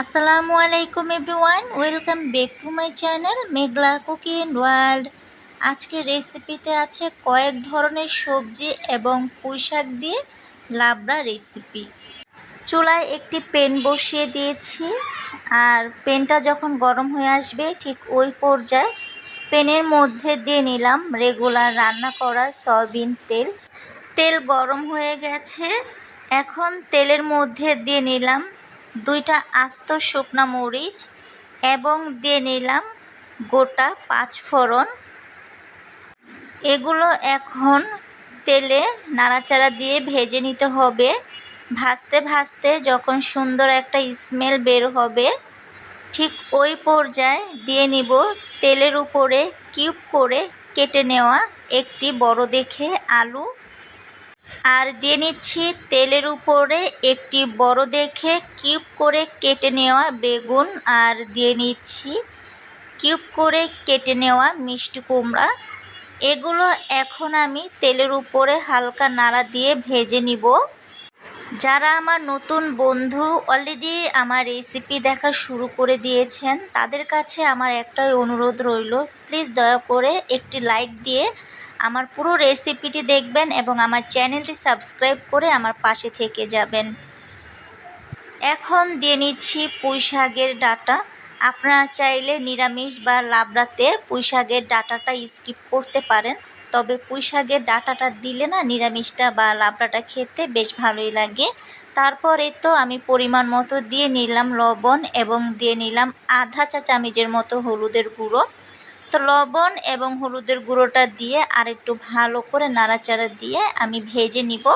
আসসালামু আলাইকুম everyone welcome back to my channel Meghla cookie world আজকে রেসিপিতে আছে কয়েক ধরনের সবজি এবং পুঁই শাক দিয়ে লাবড়া রেসিপি চুলায় একটি পেন বসিয়ে দিয়েছি, আর পেনটা যখন গরম হয়ে আসবে, ঠিক ওই পর্যায়ে পেনের মধ্যে দিয়ে নিলাম রেগুলার রান্না করা সয়াবিন তেল। তেল গরম হয়ে গেছে, এখন তেলের মধ্যে দিয়ে নিলাম দুইটা আস্ত শুকনো মরিচ এবং দিয়ে নিলাম গোটা পাঁচ ফোড়ন। এগুলো এখন তেলে নাড়াচাড়া দিয়ে ভেজে নিতে হবে। ভাজতে ভাজতে যখন সুন্দর একটা স্মেল বের হবে, ঠিক ওই পর্যায়ে দিয়ে নিব তেলের উপরে কিউব করে কেটে নেওয়া একটি বড় দেখে আলু। আর দিয়ে নিচ্ছি তেলের উপরে একটি বড় দেখে কিউব করে কেটে নেওয়া বেগুন আর দিয়ে নিচ্ছি কিউব করে কেটে নেওয়া মিষ্টি কুমড়া। এগুলো এখন আমি তেলের উপরে হালকা নাড়া দিয়ে ভেজে নিব। যারা আমার নতুন বন্ধু অলরেডি আমার রেসিপি দেখা শুরু করে দিয়েছেন, তাদের কাছে আমার একটাই অনুরোধ রইল প্লিজ দয়া করে একটি লাইক দিয়ে আমার পুরো রেসিপিটি দেখবেন এবং আমার চ্যানেলটি সাবস্ক্রাইব করে আমার পাশে থেকে যাবেন। এখন দিয়ে নিচ্ছি পুঁই শাকের ডাটা। আপনারা চাইলে নিরামিষ বা লাবড়াতে পুঁই শাকের ডাটাটা স্কিপ করতে পারেন, তবে পুঁই শাকের ডাটাটা দিলে না নিরামিষটা বা লাবড়াটা খেতে বেশ ভালোই লাগে। তারপরে তো আমি পরিমাণ মতো দিয়ে নিলাম লবণ এবং দিয়ে নিলাম আধা চা চামচের মতো হলুদের গুঁড়ো। তো লবণ এবং হলুদের গুঁড়োটা দিয়ে আর একটু ভালো করে নাড়াচাড়া দিয়ে আমি ভেজে নিব।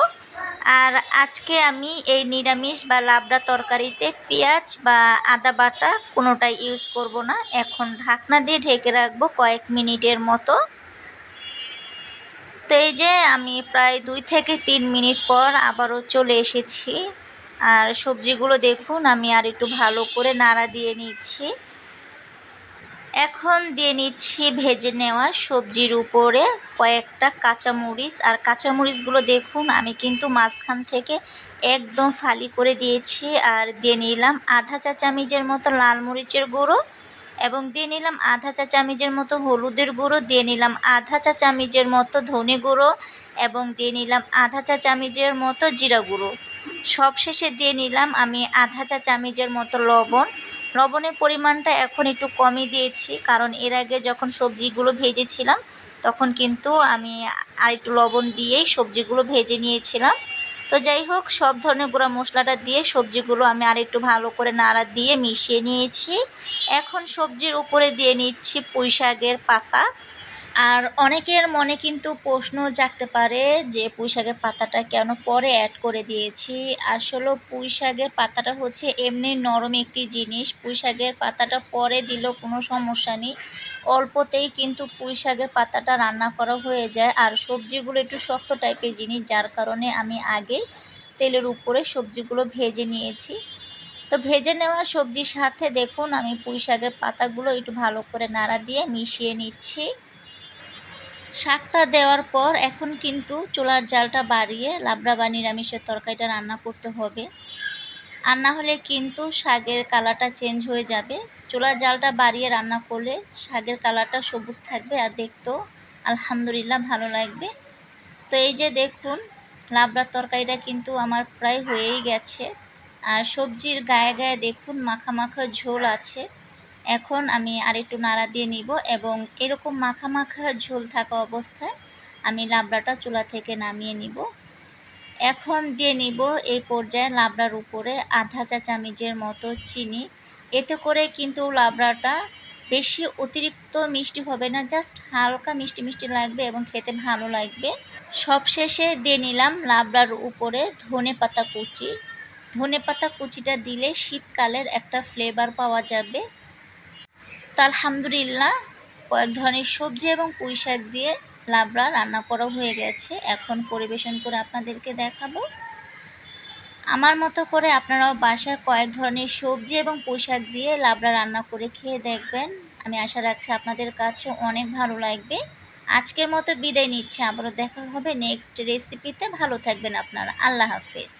আর আজকে আমি এই নিরামিষ বা লাবড়া তরকারিতে পেঁয়াজ বা আদা বাটা কোনোটাই ইউজ করব না। এখন ঢাকনা দিয়ে ঢেকে রাখব কয়েক মিনিটের মতো। তো এই যে আমি প্রায় দুই থেকে তিন মিনিট পর আবারও চলে এসেছি। আর সবজিগুলো দেখুন, আমি আর একটু ভালো করে নাড়া দিয়ে নিচ্ছি। এখন দিয়ে নিচ্ছি ভেজে নেওয়া সবজির উপরে কয়েকটা কাঁচামরিচ। আর কাঁচামরিচগুলো দেখুন, আমি কিন্তু মাঝখান থেকে একদম ফালি করে দিয়েছি। আর দিয়ে নিলাম আধা চা চামচের মতো লাল মরিচের গুঁড়ো এবং দিয়ে নিলাম আধা চা চামচের মতো হলুদের গুঁড়ো। দিয়ে নিলাম আধা চা চামচের মতো ধনে গুঁড়ো এবং দিয়ে নিলাম আধা চা চামচের মতো জিরা গুঁড়ো। সবশেষে দিয়ে নিলাম আমি আধা চা চামচের মতো লবণ লবণের পরিমাণটা এখন একটু কমই দিয়েছি, কারণ এর আগে যখন সবজিগুলো ভেজেছিলাম, তখন কিন্তু আমি আর একটু লবণ দিয়েই সবজিগুলো ভেজে নিয়েছিলাম। তো যাই হোক, সব ধরনের গুঁড়া মশলাটা দিয়ে সবজিগুলো আমি আর একটু ভালো করে নাড়া দিয়ে মিশিয়ে নিয়েছি। এখন সবজির উপরে দিয়ে নিচ্ছি পুঁই শাকের পাতা। আর অনেকের মনে কিন্তু প্রশ্ন জাগতে পারে যে পুঁই শাকের পাতাটা কেন পরে অ্যাড করে দিয়েছি। আসলে পুঁই শাকের পাতাটা হচ্ছে এমনি নরম একটি জিনিস। পুঁই শাকের পাতাটা পরে দিলেও কোনো সমস্যা নেই। অল্পতেই কিন্তু পুঁই শাকের পাতাটা রান্না করা হয়ে যায়। আর সবজিগুলো একটু শক্ত টাইপের জিনিস, যার কারণে আমি আগে তেলের উপরে সবজিগুলো ভেজে নিয়েছি। তো ভেজে নেওয়া সবজির সাথে দেখুন, আমি পুঁই শাকের পাতাগুলো একটু ভালো করে নাড়া দিয়ে মিশিয়ে নিচ্ছি। শাকটা দেওয়ার পর এখন কিন্তু চুলার জালটা বাড়িয়ে লাবড়া বা নিরামিষের তরকারিটা রান্না করতে হবে। আর না হলে কিন্তু শাকের কালারটা চেঞ্জ হয়ে যাবে। চুলার জালটা বাড়িয়ে রান্না করলে শাকের কালারটা সবুজ থাকবে আর দেখতেও আলহামদুলিল্লাহ ভালো লাগবে। তো এই যে দেখুন, লাবড়ার তরকারিটা কিন্তু আমার প্রায় হয়েই গেছে। আর সবজির গায়ে গায়ে দেখুন মাখা মাখা ঝোল আছে। এখন আমি আরেকটু নাড়া দিয়ে নিব এবং এরকম মাখা মাখা ঝোল থাকা অবস্থায় আমি লাবড়াটা চুলা থেকে নামিয়ে নিব। এখন দিয়ে নিব এই পর্যায়ে লাবড়ার উপরে আধা চা চামচের মতো চিনি। এতে করে কিন্তু লাবড়াটা বেশি অতিরিক্ত মিষ্টি হবে না, জাস্ট হালকা মিষ্টি মিষ্টি লাগবে এবং খেতে ভালো লাগবে। সবশেষে দিয়ে নিলাম লাবড়ার উপরে ধনে পাতা কুচি। ধনে পাতা কুচিটা দিলে শীতকালের একটা ফ্লেভার পাওয়া যাবে। তো আলহামদুলিল্লাহ, কয়েক ধরনের সবজি এবং পুঁই শাক দিয়ে লাবড়া রান্না করা হয়ে গেছে। এখন পরিবেশন করে আপনাদেরকে দেখাবো। আমার মতো করে আপনারাও বাসায় কয়েক ধরনের সবজি এবং পুঁই শাক দিয়ে লাবড়া রান্না করে খেয়ে দেখবেন। আমি আশা রাখছি আপনাদের কাছে অনেক ভালো লাগবে। আজকের মতো বিদায় নিচ্ছে। আবারও দেখা হবে নেক্সট রেসিপিতে। ভালো থাকবেন আপনারা। আল্লাহ হাফেজ।